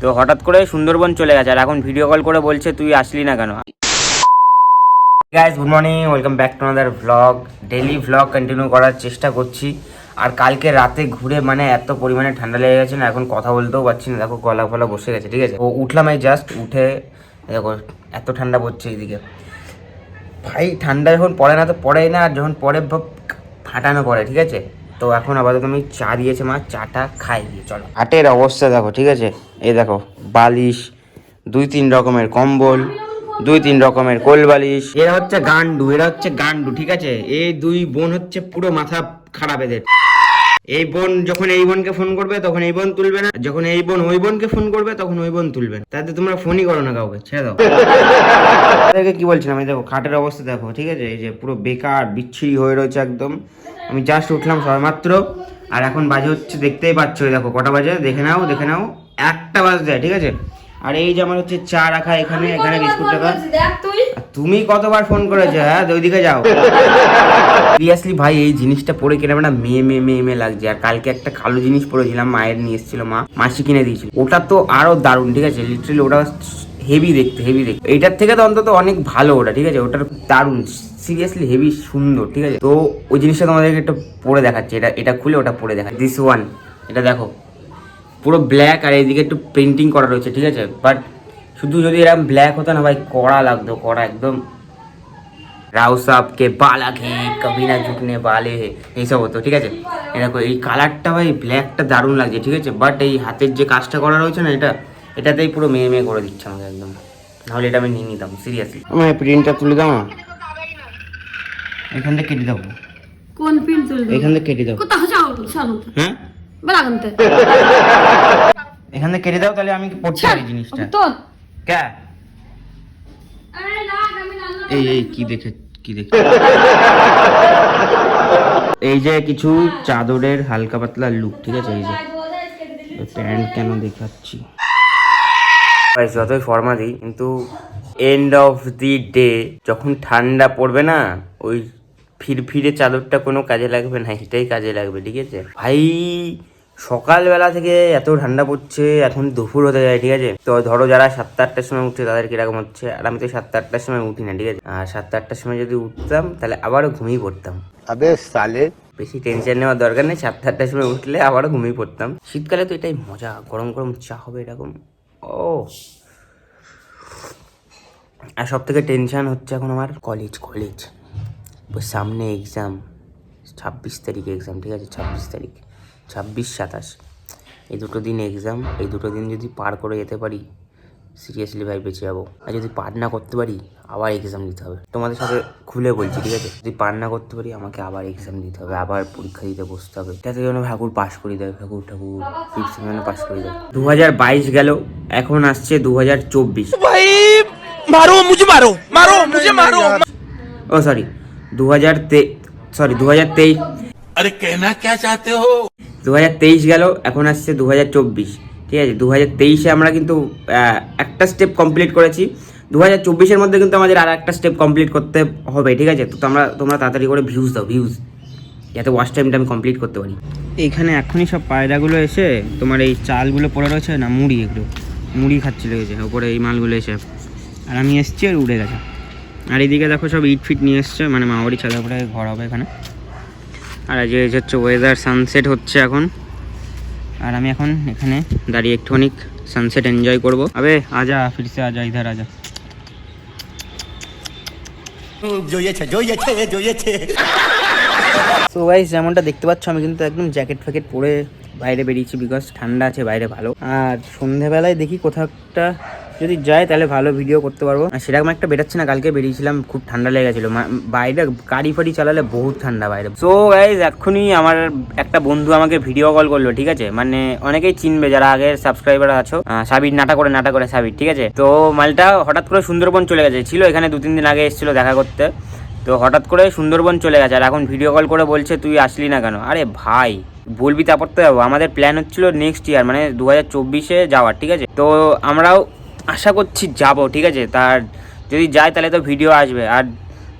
তো হঠাৎ করে সুন্দরবন চলে গেছে। আর এখন ভিডিও কল করে বলছে, তুই আসলি না কেন? Guys good morning welcome back to another vlog daily vlog continue করার চেষ্টা করছি। আর কালকে রাতে ঘুরে মানে এত পরিমাণে ঠান্ডা লেগে গেছে না, এখন কথা বলতেও পারছি না। দেখো, গলা ফলা বসে গেছে, ঠিক আছে? ও উঠলাম এই জাস্ট উঠে দেখো, এত ঠান্ডা পড়ছে এইদিকে। ভাই, ঠান্ডা যখন পড়ে না, তো পড়েই না, আর যখন পড়ে ফাটানো পড়ে, ঠিক আছে? তো এখন আপাতত আমি চা দিয়েছে মা চাটা খাই দিয়ে চলো। হাটের অবস্থা দেখো ঠিক আছে? এই দেখো বালিশ দুই তিন রকমের কম্বল দুই তিন রকমের কোল বালিশ। এরা হচ্ছে গান্ডু এরা হচ্ছে গান্ডু ঠিক আছে? এই দুই বোন হচ্ছে পুরো মাথা খারাপ এদের। এই বোন যখন এই বোনকে ফোন করবে তখন এই বোন তুলবে না। যখন এই বোন ওই বোনকে ফোন করবে তখন ওই বোন তুলবে না। তাতে তোমরা ফোনই করো না কাউকে ছেড়ে দাও। কি বলছিলাম? এই দেখো খাটের অবস্থা দেখো ঠিক আছে? এই যে পুরো বেকার বিচ্ছিরি হয়ে রয়েছে একদম। আমি জাস্ট উঠলাম সবেমাত্র। আর এখন বাজে হচ্ছে দেখতেই পাচ্ছ দেখো কটা বাজে? দেখে নাও দেখে নাও একটা বাজ দেয় ঠিক আছে? আর এই যে আমার হচ্ছে চা রাখা এখানে এখানে বিস্কুট রাখা তুমি কতবার ফোন করেছ হ্যাঁ? ওইদিকে যাও। সিরিয়াসলি ভাই এই জিনিসটা পরে কিনে না মেয়ে মেয়ে মেয়ে মেয়ে লাগছে। আর কালকে একটা কালো জিনিস পরেছিলাম মায়ের নিয়ে এসেছিল মা মাসি কিনে দিয়েছিল। ওটা তো আরও দারুণ ঠিক আছে? লিটারালি ওটা হেভি দেখতে হেভি দেখতে। এইটার থেকে তো অন্তত অনেক ভালো ওটা, ঠিক আছে? ওটার দারুণ সিরিয়াসলি হেভি সুন্দর, ঠিক আছে? তো ওই জিনিসটা তোমাদেরকে একটা পরে দেখাচ্ছে। এটা এটা খুলে ওটা পরে দেখা দিস ওয়ান এটা দেখো। পুরো ব্ল্যাক আর এইদিকে একটু প্রিন্টিং করা রয়েছে, ঠিক আছে? বাট শুধু যদি এরকম ব্ল্যাক হতো না ভাই, কড়া লাগতো, কড়া একদম। রাও সাহেব কে বালা খে কবি না ঝুঁকনে বালে হে এইসব হতো, ঠিক আছে? দেখো, এই কালারটা ভাই ব্ল্যাকটা দারুণ লাগছে, ঠিক আছে? বাট এই হাতের যে কাজটা করা রয়েছে না এটা এটাতেই পুরো মেয়ে মেয়ে করে দিচ্ছে আমাকে একদম। নাহলে এটা আমি নিয়ে নিতাম সিরিয়াসলি আমার প্রিন্টটা তুলে দাও না। এখান থেকে কেটে দাও। কোন পিন তুলবি? এখান থেকে কেটে দাও। কোথাও যাও চলো হ্যাঁ? বারাগন্তে এখান থেকে কেটে দাও তাহলে আমি পড়তে পারি জিনিসটা। তো কে? এই এই কি দেখে কি দেখে? এই যে কিছু চাদরের হালকা পাতলা লুক ঠিক আছে? এই যে প্যান্ট কেন দেখাচ্ছি? গাইস যতই ফর্মা দিই কিন্তু এন্ড অফ দি ডে যখন ঠান্ডা পড়বে না ওই ফিরফিরে চাদরটা কোনো কাজে লাগবে না এটাই কাজে লাগবে ঠিক আছে? ভাই সকালবেলা থেকে এত ঠান্ডা পড়ছে এখন দুপুর হতে যায় ঠিক আছে? তো ধরো যারা সাতটা আটটার সময় উঠছে তাদের কীরকম হচ্ছে? আর আমি তো সাতটা আটটার সময় উঠি না ঠিক আছে? আর সাতটা আটটার সময় যদি উঠতাম তাহলে আবারও ঘুমিয়ে পড়তাম। আবে সালে। বেশি টেনশন নেওয়ার দরকার নেই সাতটা আটটার সময় উঠলে আবারও ঘুমিয়ে পড়তাম। শীতকালে তো এটাই মজা গরম গরম চা হবে এরকম। ও। আর সব থেকে টেনশান হচ্ছে এখন আমার কলেজ কলেজ সামনে এক্সাম ছাব্বিশ তারিখ এক্সাম ঠিক আছে? ছাব্বিশ তারিখ, ছাব্বিশ, সাতাশ। এই দুটো দিন এক্সাম এই দুটো দিন যদি পার করে যেতে পারি সিরিয়াসলি ভাই বেঁচে যাব। আর যদি পার না করতে পারি আবার এক্সাম দিতে হবে। তোমাদের সাথে খুলে বলছি ঠিক আছে? যদি পার না করতে পারি আমাকে আবার এক্সাম দিতে হবে আবার পরীক্ষা দিতে বসতে হবে। যাতে যেন ঠাকুর পাস করে দেয় ঠাকুর ঠাকুর ফিফথ সেমিস্টার পাস করে দেয়। দু হাজার বাইশ গেল এখন আসছে দু হাজার চব্বিশ। ভাই মারো মুঝে মারো মারো মুঝে মারো। ও সরি দু হাজার তে সরি দু হাজার তেইশ। আরে কেনা কে চাতে হো? দু হাজার তেইশ গেল এখন আসছে দু হাজার চব্বিশ। ঠিক আছে দু হাজার তেইশে আমরা কিন্তু একটা স্টেপ কমপ্লিট করেছি। দু হাজার চব্বিশের মধ্যে কিন্তু আমাদের আর একটা স্টেপ কমপ্লিট করতে হবে, ঠিক আছে? তো তোমরা তোমরা তাড়াতাড়ি করে ভিউজ দাও ভিউজ যাতে ওয়াশ টাইমটা আমি কমপ্লিট করতে পারি। এখানে এখনই সব পায়রাগুলো এসে, তোমার এই চালগুলো পড়ে রয়েছে না, মুড়ি এগুলো। মুড়ি খাচ্ছিল যে, ওপরে এই মালগুলো এসে। আর আমি এসছি আর উড়ে গেছে। আর এইদিকে দেখো সব ইট ফিট নিয়ে এসছে মানে মামারি ছাদা করে ঘর হবে এখানে। আর আজ হচ্ছে ওয়েদার সানসেট হচ্ছে এখন। আর আমি এখন এখানে দাঁড়িয়ে একটু অনেক সানসেট এনজয় করব। আবে আজা ফিরসে আজা ইধার আজা। সো ভাই যেমনটা দেখতে পাচ্ছ আমি কিন্তু একদম জ্যাকেট ফ্যাকেট পরে বাইরে বেরিয়েছি বিকজ ঠান্ডা আছে বাইরে ভালো। আর সন্ধেবেলায় দেখি কোথাও একটা যদি যায় তাহলে ভালো ভিডিও করতে পারব। সেরকম একটা বেরোচ্ছে না, কালকে বেরিয়েছিলাম, খুব ঠান্ডা লেগে গেছিল। বাইরে গাড়ি ফাড়ি চালালে বহুত ঠান্ডা বাইরে। সো গাইজ এক্ষুনি আমার একটা বন্ধু আমাকে ভিডিও কল করল, ঠিক আছে? মানে অনেকেই চিনবে যারা আগের সাবস্ক্রাইবার আছো। সাবির নাটা করে নাটা করে সাবির, ঠিক আছে? তো মালটা হঠাৎ করে সুন্দরবন চলে গেছে। ছিল এখানে দু, তিন দিন আগে এসেছিল দেখা করতে। তো হঠাৎ করে সুন্দরবন চলে গেছে। আর এখন ভিডিও কল করে বলছে, তুই আসলি না কেন? আরে ভাই, বলবি তারপর তো যাব। আমাদের প্ল্যান হচ্ছিল নেক্সট ইয়ার মানে দু হাজার চব্বিশে যাওয়ার, ঠিক আছে? তো আমরাও আশা করছি যাব, ঠিক আছে? তার যদি যায় তাহলে তো ভিডিও আসবে। আর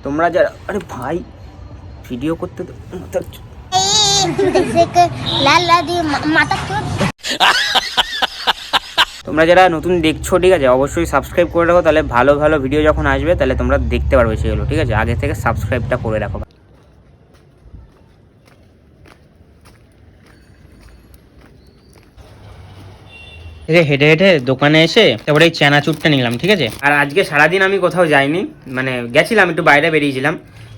তোমরা যা, আরে ভাই ভিডিও করতে তো তোমরা যারা নতুন দেখছ, ঠিক আছে, অবশ্যই সাবস্ক্রাইব করে রাখো, তাহলে ভালো ভালো ভিডিও যখন আসবে, তাহলে তোমরা দেখতে পারবে সেগুলো, ঠিক আছে? আগে থেকে সাবস্ক্রাইবটা করে রাখো। রে হেঁটে হেঁটে দোকানে এসে তারপরে এই চানাচুরটা নিলাম, ঠিক আছে? আর আজকে সারাদিন আমি কোথাও যাইনি মানে গেছিলাম, একটু বাইরে বেরিয়েছিলাম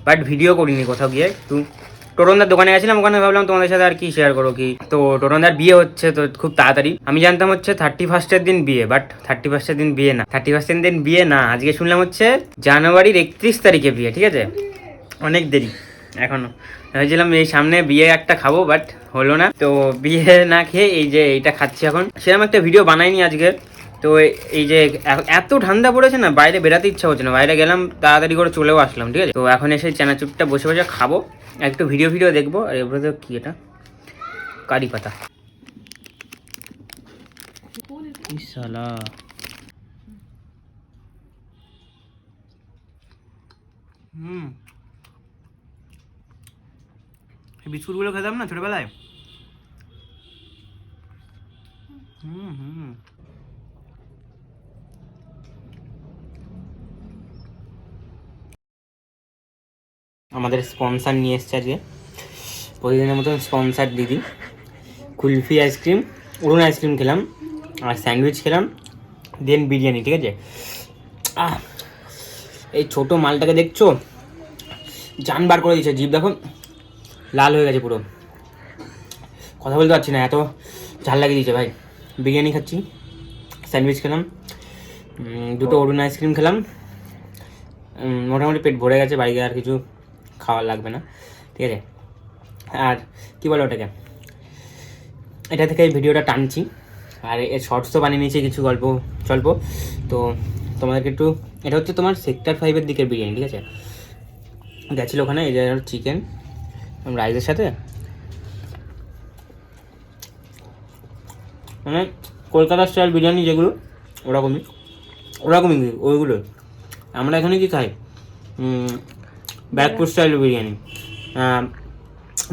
বাট ভিডিও করিনি কোথাও গিয়ে। একটু টোটনদার দোকানে গেছিলাম, ওখানে ভাবলাম তোমাদের সাথে আর কি শেয়ার করো কি। তো টোটনদার বিয়ে হচ্ছে, তো খুব তাড়াতাড়ি। আমি জানতাম হচ্ছে থার্টি ফার্স্টের দিন বিয়ে বাট থার্টি ফার্স্টের দিন বিয়ে না। থার্টি ফার্স্টের দিন বিয়ে না, আজকে শুনলাম হচ্ছে জানুয়ারির একত্রিশ তারিখে বিয়ে, ঠিক আছে? অনেক দেরি। এখনও। ভেবেছিলাম এই সামনে বিয়ে একটা খাব বাট হলো না। তো বিয়ে না খেয়ে এই যে এইটা খাচ্ছি এখন। সেরকম একটা ভিডিও বানাইনি আজকে। তো এই যে এত ঠান্ডা পড়েছে না, বাইরে বেরাতে ইচ্ছা হচ্ছে না। বাইরে গেলাম, তাড়াতাড়ি করে চলেও আসলাম, ঠিক আছে? তো এখন এসে চানাচুরটা বসে বসে খাব। একটু ভিডিও ভিডিও দেখব। আর এরপরে তো কি এটা? কারি পাতা। হুম। বিস্কুটগুলো খেতাম না ছোটবেলায়? হুম হুম। আমাদের স্পন্সার নিয়ে এসছে আজকে। প্রতিদিনের মতন স্পন্সার দিদি। কুলফি আইসক্রিম অরুণ আইসক্রিম খেলাম, আর স্যান্ডউইচ খেলাম, দেন বিরিয়ানি, ঠিক আছে? এই ছোট মালটাকে দেখছ? জান বার করে দিচ্ছে জিভ দেখো। লাল হয়ে গেছে পুরো। কথা বলতে পারছি না এত ঝাল লাগিয়ে দিয়েছে ভাই। বিরিয়ানি খাচ্ছি স্যান্ডউইচ খেলাম দুটো অরুণ আইসক্রিম খেলাম। মোটামুটি পেট ভরে গেছে বাড়ি আর কিছু খাওয়া লাগবে না। ঠিক আছে। আর কী বলো ওটাকে? এটা থেকে এই ভিডিওটা টানছি। আর এর শর্টস তো বানিয়ে নিয়েছি কিছু গল্প স্বল্প তো তোমাদেরকে একটু এটা হচ্ছে তোমার সেক্টর ফাইভের দিকের বিরিয়ানি ঠিক আছে? গেছিল ওখানে এই যে চিকেন রাইসের সাথে মানে কলকাতার স্টাইল বিরিয়ানি যেগুলো, ওরকমই ওরকমই ওইগুলো। আমরা এখানে কি খাই? Barrackpore style biryani.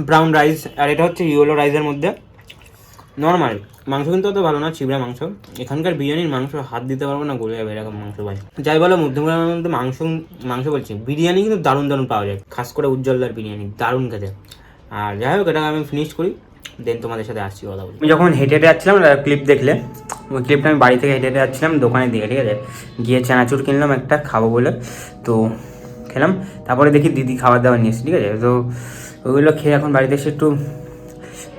Brown rice আর এটা হচ্ছে ইয়েলো রাইসের মধ্যে। নর্মাল মাংস কিন্তু অত ভালো না, চিবড়া মাংস। এখানকার বিরিয়ানির মাংস হাত দিতে পারব না, গলে যাবে এরকম মাংস ভাই। যাই বলো, মধ্যমগ্রামের মধ্যে মাংস মাংস বলছি। বিরিয়ানি কিন্তু দারুণ দারুণ পাওয়া যায়। খাস করে উজ্জ্বলদার বিরিয়ানি, দারুণ খেতে। আর যাই হোক এটা আমি ফিনিশ করি দেন তোমাদের সাথে আসছি কথা বলি আমি যখন হেঁটে হেঁটে যাচ্ছিলাম ক্লিপ দেখলে, ওই ক্লিপটা আমি বাড়ি থেকে হেঁটে হেঁটে যাচ্ছিলাম দোকানের দিকে ঠিক আছে? গিয়ে চানাচুর কিনলাম একটা, খাব বলে। তো খেলাম, তারপরে দেখি দিদি খাবার দাবার নিয়ে এসেছে, ঠিক আছে? তো ওইগুলো খেয়ে এখন বাড়িতে এসে একটু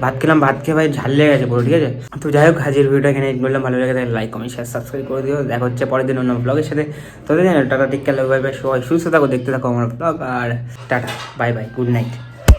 ভাত খেলাম, ভাত খেয়ে ভাই ঝাল লেগে গেছে পুরো, ঠিক আছে? তো যাই হোক হাজির ভিডিওটা এখানে বললাম ভালো লেগে থাকে লাইক কমেন্ট শেয়ার সাবস্ক্রাইব করে দিও। দেখা হচ্ছে পরের দিন অন্য ব্লগের সাথে। তোদের জানো টাটা টিকা লাগবে সবাই সুস্থ থাকো, দেখতে থাকো আমার ব্লগ আর tata bye bye good night